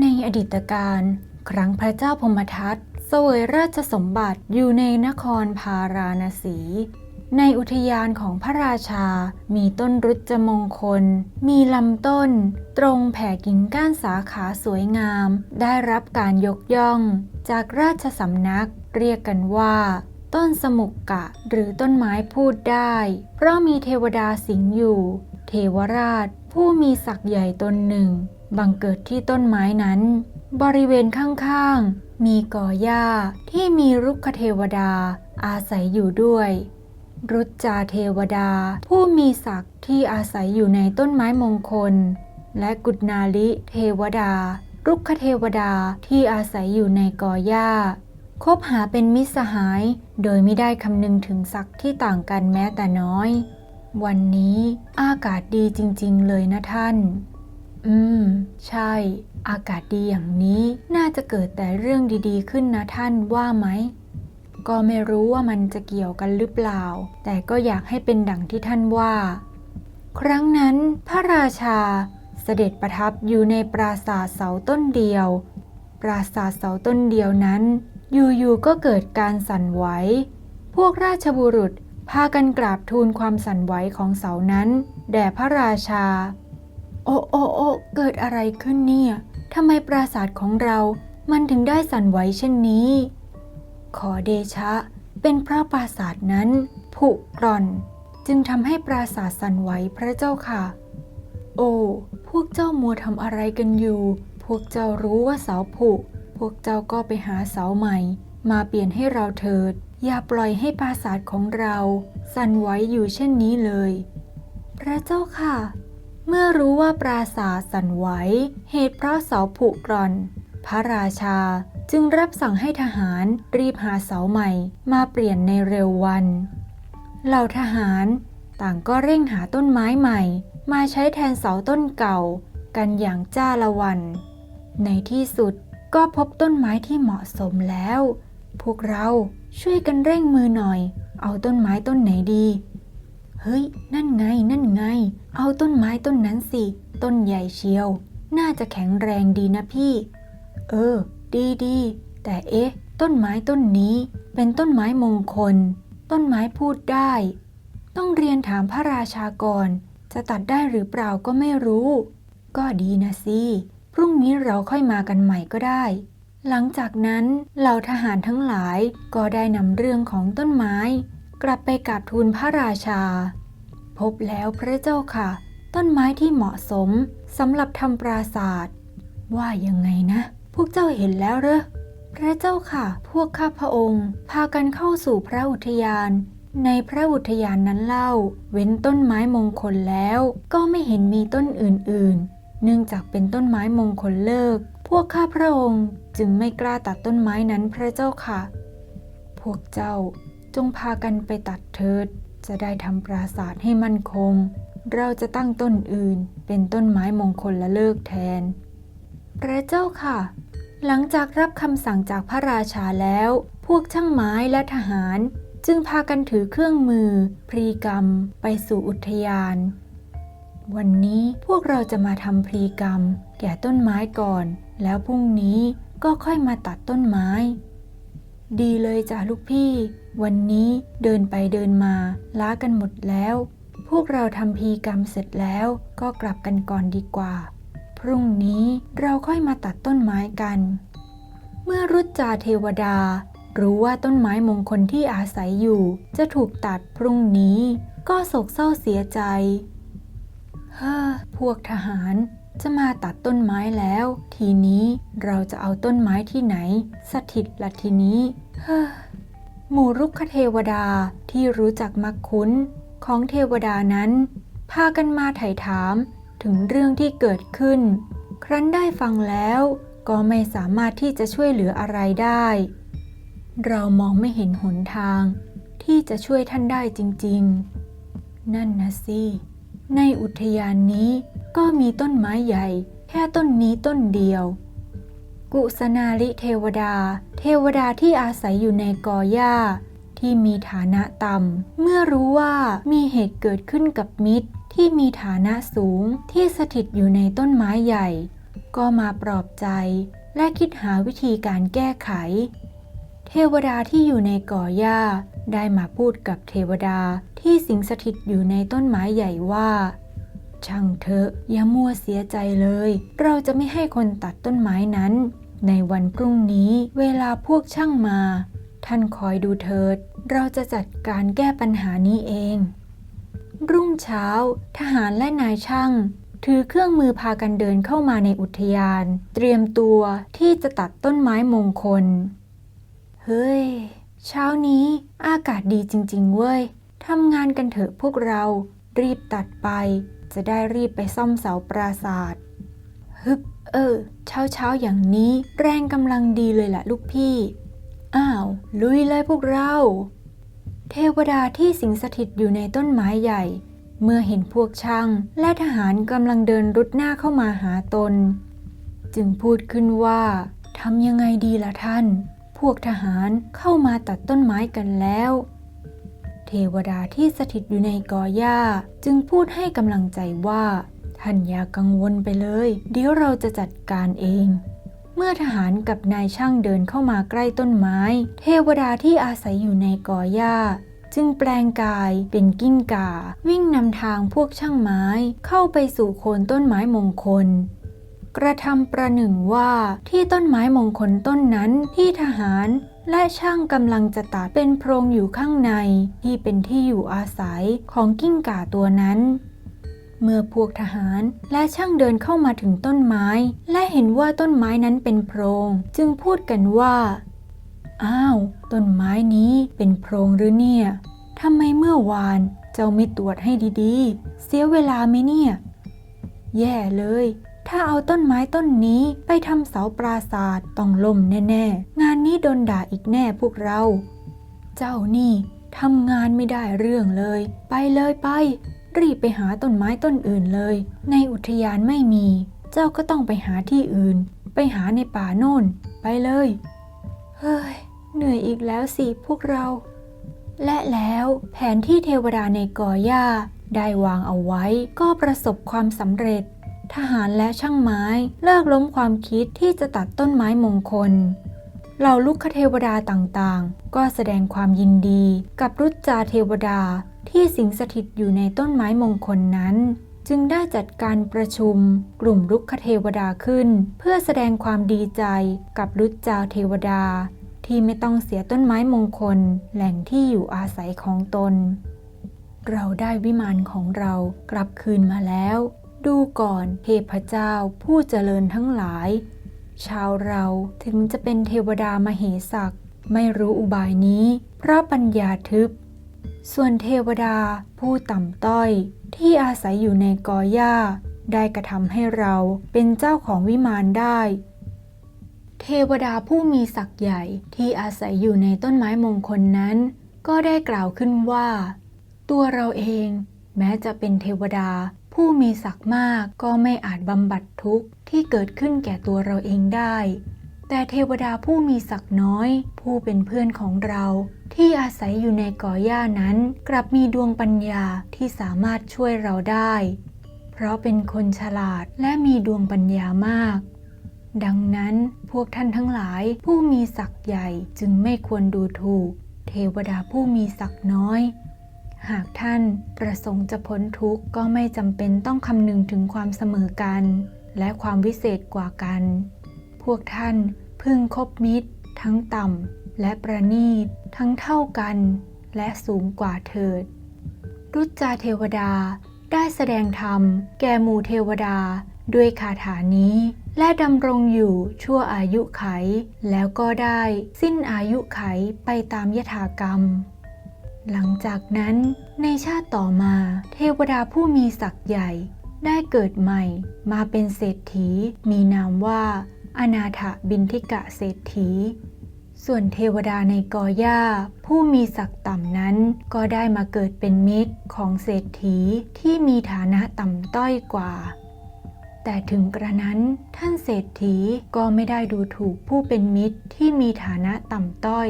ในอดีตการครั้งพระเจ้าพมทัตเสวยราชสมบัติอยู่ในนครพาราณสี ในอุทยานของพระราชา มีต้นรุจมงคล มีลำต้น ตรงแผ่กิ่งก้านสาขาสวยงาม ได้รับการยกย่อง จากราชสำนักเรียกกันว่า ต้นสมุกกะหรือต้นไม้พูดได้ เพราะมีเทวดาสิงอยู่ เทวราชผู้มีศักย์ใหญ่ตนหนึ่ง บังเกิดที่ต้นไม้นั้น บริเวณข้างๆ มีก่อหญ้าที่มีรุกขเทวดาอาศัยอยู่ด้วย รุจจาเทวดา ผู้มีศักดิ์ที่อาศัยอยู่ในต้นไม้มงคล และกุฎนาลิเทวดา รุกขเทวดาที่อาศัยอยู่ในก่อหญ้าคบหาเป็นมิตรสหาย โดยไม่ได้คำนึงถึงศักดิ์ที่ต่างกันแม้แต่น้อย วันนี้อากาศดีจริง ๆ เลยนะท่าน อืม ใช่ อากาศดีอย่างนี้น่าจะเกิดแต่เรื่องดีๆ ขึ้นนะท่านว่าไหม ก็ไม่รู้ว่ามันจะเกี่ยวกันหรือเปล่า แต่ก็อยากให้เป็นดังที่ท่านว่า ครั้งนั้น พระราชาเสด็จประทับอยู่ในปราสาทเสาต้นเดียว ปราสาทเสาต้นเดียวนั้น อยู่ๆก็เกิดการสั่นไหว พวกราชบุรุษพากันกราบทูลความสั่นไหวของเสานั้น แด่พระราชา โอ้โอ้โอ้เกิดอะไรขึ้นเนี่ย ทำไมปราสาทของเรา มันถึงได้สั่นไหวเช่นนี้ ขอเดชะ เป็นเพราะปราสาทนั้นผุกร่อน จึงทำให้ปราสาทสั่นไหวพระเจ้าค่ะ โอ้ พวกเจ้ามัวทำอะไรกันอยู่ พวกเจ้ารู้ว่าเสาผุ พวกเจ้าก็ไปหาเสาใหม่ มาเปลี่ยนให้เราเถิด อย่าปล่อยให้ปราสาทของเรา สั่นไหวอยู่เช่นนี้เลย พระเจ้าค่ะ เมื่อรู้ว่าปราสาทสั่นไหวเหตุเพราะเสาผุกร่อน พระราชาจึงรับสั่งให้ทหารรีบหาเสาใหม่มาเปลี่ยนในเร็ววัน เหล่าทหารต่างก็เร่งหาต้นไม้ใหม่ มาใช้แทนเสาต้นเก่า กันอย่างจ้าละวัน ในที่สุดก็พบต้นไม้ที่เหมาะสมแล้ว พวกเราช่วยกันเร่งมือหน่อย เอาต้นไม้ต้นไหนดี เฮ้ย นั่นไง นั่นไง เอาต้นไม้ต้นนั้นสิ ต้นใหญ่เชียว น่าจะแข็งแรงดีนะพี่ เออ ดีดี แต่เอ๊ะ ต้นไม้ต้นนี้เป็นต้นไม้มงคล ต้นไม้พูดได้ ต้องเรียนถามพระราชาก่อนจะตัดได้หรือเปล่าก็ไม่รู้ ก็ดีนะสิ พรุ่งนี้เราค่อยมากันใหม่ก็ได้ หลังจากนั้นเหล่าทหารทั้งหลายก็ได้นำเรื่องของต้นไม้ กลับไปกราบทูลพระราชา พบแล้วพระเจ้าค่ะ ต้นไม้ที่เหมาะสมสำหรับทำปราศาสตร์ว่ายังไงนะ พวกเจ้าเห็นแล้วเหรอพระเจ้าค่ะ พวกข้าพระองค์ พากันเข้าสู่พระอุทยาน ในพระอุทยานนั้นเล่า เว้นต้นไม้มงคลแล้ว ก็ไม่เห็นมีต้นอื่นๆ เนื่องจากเป็นต้นไม้มงคลเลิก พวกข้าพระองค์จึงไม่กล้าตัดต้นไม้นั้นพระเจ้าค่ะ พวกเจ้า จงพากันไปตัดเถิด จะได้ทำปราสาทให้มั่นคง เราจะตั้งต้นอื่น เป็นต้นไม้มงคลละเลิกแทน พระเจ้าค่ะ หลังจากรับคำสั่งจากพระราชาแล้ว พวกช่างไม้และทหาร จึงพากันถือเครื่องมือ พรีกรรม ไปสู่อุทยาน วันนี้พวกเราจะมาทำพรีกรรม แก่ต้นไม้ก่อน แล้วพรุ่งนี้ก็ค่อยมาตัดต้นไม้ ดีเลยจ้ะลูกพี่ วันนี้เดินไปเดินมาล้ากันหมดแล้ว พวกเราทำพีกรรมเสร็จแล้วก็กลับกันก่อนดีกว่า พรุ่งนี้เราค่อยมาตัดต้นไม้กัน เมื่อรุจจาเทวดา รู้ว่าต้นไม้มงคลที่อาศัยอยู่ จะถูกตัดพรุ่งนี้ ก็โศกเศร้าเสียใจ เฮ้อ พวกทหาร จะมาตัดต้นไม้แล้ว ทีนี้เราจะเอาต้นไม้ที่ไหน สถิตละทีนี้เฮ้อหมู่รุกขเทวดาที่รู้จักมักคุ้นของเทวดานั้น พากันมาไถ่ถามถึงเรื่องที่เกิดขึ้น ครั้นได้ฟังแล้วก็ไม่สามารถที่จะช่วยเหลืออะไรได้ เรามองไม่เห็นหนทาง ที่จะช่วยท่านได้จริง ๆ นั่นนะสิ ในอุทยานนี้ ก็มีต้นไม้ใหญ่ แค่ต้นนี้ต้นเดียว กุสนาลิเทวดา เทวดาที่อาศัยอยู่ในกอหญ้า ที่มีฐานะต่ำเมื่อรู้ว่ามีเหตุเกิดขึ้นกับมิตร ที่มีฐานะสูงที่สถิตอยู่ในต้นไม้ใหญ่ ก็มาปลอบใจ และคิดหาวิธีการแก้ไข เทวดาที่อยู่ในก่อหญ้าได้มาพูดกับเทวดาที่สิงสถิตอยู่ในต้นไม้ใหญ่ว่า ช่างเถอะอย่ามัวเสียใจเลย เราจะไม่ให้คนตัดต้นไม้นั้น ในวันพรุ่งนี้เวลาพวกช่างมา ท่านคอยดูเถิด เราจะจัดการแก้ปัญหานี้เอง รุ่งเช้า ทหารและนายช่าง ถือเครื่องมือพากันเดินเข้ามาในอุทยาน เตรียมตัวที่จะตัดต้นไม้มงคล เฮ้ย เช้านี้อากาศดีจริง ๆ เว้ยทำงานกันเถอะพวกเรา รีบตัดไป จะได้รีบไปซ่อมเสาปราศาสตร์ฮึบเออ เช้าเช้าอย่างนี้แรงกำลังดีเลยล่ะลูกพี่ อ้าว ลุยเลยพวกเรา เทวดาที่สิงสถิตอยู่ในต้นไม้ใหญ่ เมื่อเห็นพวกช่างและทหารกำลังเดินรุดหน้าเข้ามาหาตน จึงพูดขึ้นว่าทำยังไงดีล่ะท่าน พวกทหารเข้ามาตัดต้นไม้กันแล้ว วดาที่สถิตอยู่ในกอหญ้า จึงพูดให้กำลังใจว่า ท่านอย่ากังวลไปเลย เดี๋ยวเราจะจัดการเอง เมื่อทหารกับนายช่างเดินเข้ามาใกล้ต้นไม้ เทวดาที่อาศัยอยู่ในกอหญ้า จึงแปลงกายเป็นกิ้งก่า วิ่งนำทางพวกช่างไม้ เข้าไปสู่โคนต้นไม้มงคลกระทำประหนึ่งว่าที่ต้นไม้มงคลต้นนั้นที่ทหาร และช่างกำลังจะตัดเป็นโพรงอยู่ข้างในที่เป็นที่อยู่อาศัยของกิ้งก่าตัวนั้น เมื่อพวกทหารและช่างเดินเข้ามาถึงต้นไม้ และเห็นว่าต้นไม้นั้นเป็นโพรง จึงพูดกันว่า อ้าว ต้นไม้นี้เป็นโพรงหรือเนี่ยทำไมเมื่อวานเจ้าไม่ตรวจให้ดีๆ เสียเวลาไหมเนี่ย แย่เลย ถ้าเอาต้นไม้ต้นนี้ไปทำเสาปราศาสตร์ต้องล่มแน่ ๆ งานนี้โดนด่าอีกแน่พวกเรา เจ้านี่ทำงานไม่ได้เรื่องเลย ไปเลยไป รีบไปหาต้นไม้ต้นอื่นเลย ในอุทยานไม่มี เจ้าก็ต้องไปหาที่อื่น ไปหาในป่าโน่น ไปเลย เฮ้ย เหนื่อยอีกแล้วสิพวกเรา และแล้วแผนที่เทวดาในกอหญ้าได้วางเอาไว้ก็ประสบความสำเร็จ ทหารและช่างไม้เลิกล้มความคิดที่จะตัดต้นไม้มงคลเหล่าลูกคเทวดาต่างๆ ก็แสดงความยินดีกับรุจจาเทวดาที่สิงสถิตอยู่ในต้นไม้มงคลนั้น จึงได้จัดการประชุมกลุ่มรุกขเทวดาขึ้น เพื่อแสดงความดีใจกับรุจจาเทวดา ที่ไม่ต้องเสียต้นไม้มงคลแหล่งที่อยู่อาศัยของตน เราได้วิมานของเรากลับคืนมาแล้ว ดูก่อนเทพเจ้าผู้เจริญทั้งหลาย ชาวเราถึงจะเป็นเทวดามเหสักไม่รู้อุบายนี้เพราะปัญญาทึบ ส่วนเทวดาผู้ต่ำต้อยที่อาศัยอยู่ในกอหญ้า ได้กระทำให้เราเป็นเจ้าของวิมานได้ เทวดาผู้มีศักย์ใหญ่ที่อาศัยอยู่ในต้นไม้มงคลนั้น ก็ได้กล่าวขึ้นว่า ตัวเราเองแม้จะเป็นเทวดา ผู้มีศักดิ์มากก็ไม่อาจบำบัดทุกข์ที่เกิดขึ้นแก่ตัวเราเองได้ แต่เทวดาผู้มีศักดิ์น้อย ผู้เป็นเพื่อนของเรา ที่อาศัยอยู่ในก่อหญ้านั้น กลับมีดวงปัญญาที่สามารถช่วยเราได้ เพราะเป็นคนฉลาดและมีดวงปัญญามาก ดังนั้นพวกท่านทั้งหลายผู้มีศักย์ใหญ่จึงไม่ควรดูถูก เทวดาผู้มีศักย์น้อย หากท่านประสงค์จะพ้นทุกข์ก็ไม่จำเป็นต้องคำนึงถึงความเสมอกัน และความวิเศษกว่ากัน พวกท่านพึงคบมิตร ทั้งต่ำและประณีตทั้งเท่ากัน และสูงกว่าเถิด รุจจาเทวดาได้แสดงธรรมแก่หมู่เทวดาด้วยคาถานี้ และดำรงอยู่ชั่วอายุไข แล้วก็ได้สิ้นอายุไขไปตามยถากรรม หลังจากนั้นในชาติต่อมาเทวดาผู้มีศักย์ใหญ่ ได้เกิดใหม่มาเป็นเศรษฐี มีนามว่า อนาถบินทิกะเศรษฐี ส่วนเทวดาในกอหญ้า ผู้มีศักดิ์ต่ำนั้น ก็ได้มาเกิดเป็นมิตรของเศรษฐีที่มีฐานะต่ำต้อยกว่า แต่ถึงกระนั้นท่านเศรษฐีก็ไม่ได้ดูถูกผู้เป็นมิตรที่มีฐานะต่ำต้อย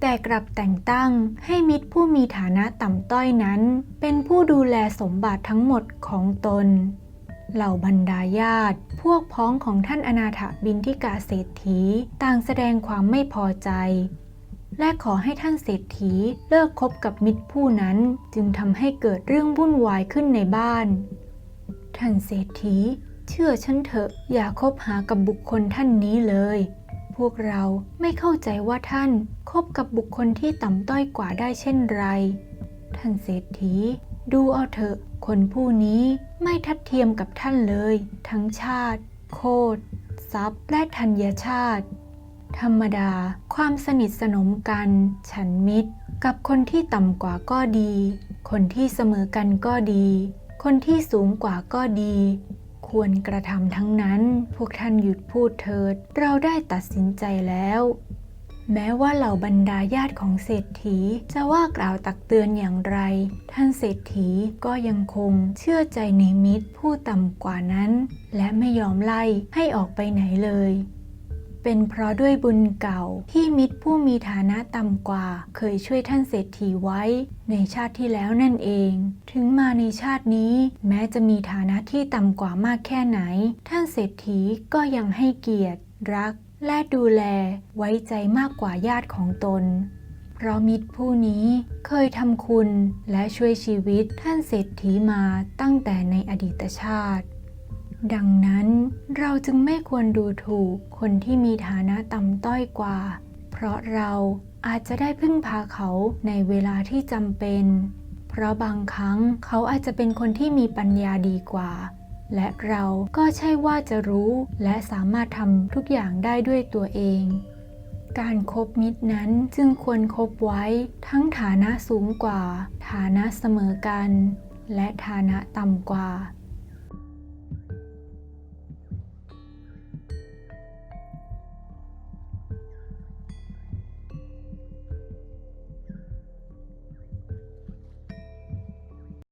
แต่กลับแต่งตั้งให้มิตรผู้มีฐานะต่ำต้อยนั้น เป็นผู้ดูแลสมบัติทั้งหมดของตน เหล่าบรรดาญาติ พวกพ้องของท่านอนาถบินทิกาเศรษฐีต่างแสดงความไม่พอใจ และขอให้ท่านเศรษฐีเลิกคบกับมิตรผู้นั้นจึงทำให้เกิดเรื่องวุ่นวายขึ้นในบ้าน ท่านเศรษฐี เชื่อฉันเถอะอย่าคบหากับบุคคลท่านนี้เลย วกเราไม่เข้าใจว่าท่านคบกับบุคคลที่ต่ำต้อยกว่าได้เช่นไร ท่านเศรษฐี ดูเอาเถอะ คนผู้นี้ไม่ทัดเทียมกับท่านเลย ทั้งชาติ โคตรทรัพย์และธัญชาติ ธรรมดา ความสนิทสนมกัน ฉันมิตร กับคนที่ต่ำกว่าก็ดี คนที่เสมอกันก็ดี คนที่สูงกว่าก็ดี ควรกระทำทั้งนั้น พวกท่านหยุดพูดเถิด เราได้ตัดสินใจแล้ว แม้ว่าเหล่าบรรดาญาติของเศรษฐีจะว่ากล่าวตักเตือนอย่างไร ท่านเศรษฐีก็ยังคงเชื่อใจในมิตรผู้ต่ำกว่านั้น และไม่ยอมไล่ให้ออกไปไหนเลย เป็นเพราะด้วยบุญเก่าที่มิตรผู้มีฐานะต่ำกว่า เคยช่วยท่านเศรษฐีไว้ ในชาติที่แล้วนั่นเอง ถึงมาในชาตินี้แม้จะมีฐานะที่ต่ำกว่ามากแค่ไหน ท่านเศรษฐีก็ยังให้เกียรติ รัก และดูแลไว้ใจมากกว่าญาติของตนเพราะมิตรผู้นี้เคยทำคุณและช่วยชีวิตท่านเศรษฐีมาตั้งแต่ในอดีตชาติ ดังนั้นเราจึงไม่ควรดูถูกคนที่มีฐานะต่ำต้อยกว่า เพราะเราอาจจะได้พึ่งพาเขาในเวลาที่จำเป็น เพราะบางครั้งเขาอาจจะเป็นคนที่มีปัญญาดีกว่า และเราก็ใช่ว่าจะรู้และสามารถทำทุกอย่างได้ด้วยตัวเอง การครบมิตรนั้นจึงควรคบไว้ทั้งฐานะสูงกว่า ฐานะเสมอกัน และฐานะต่ำกว่า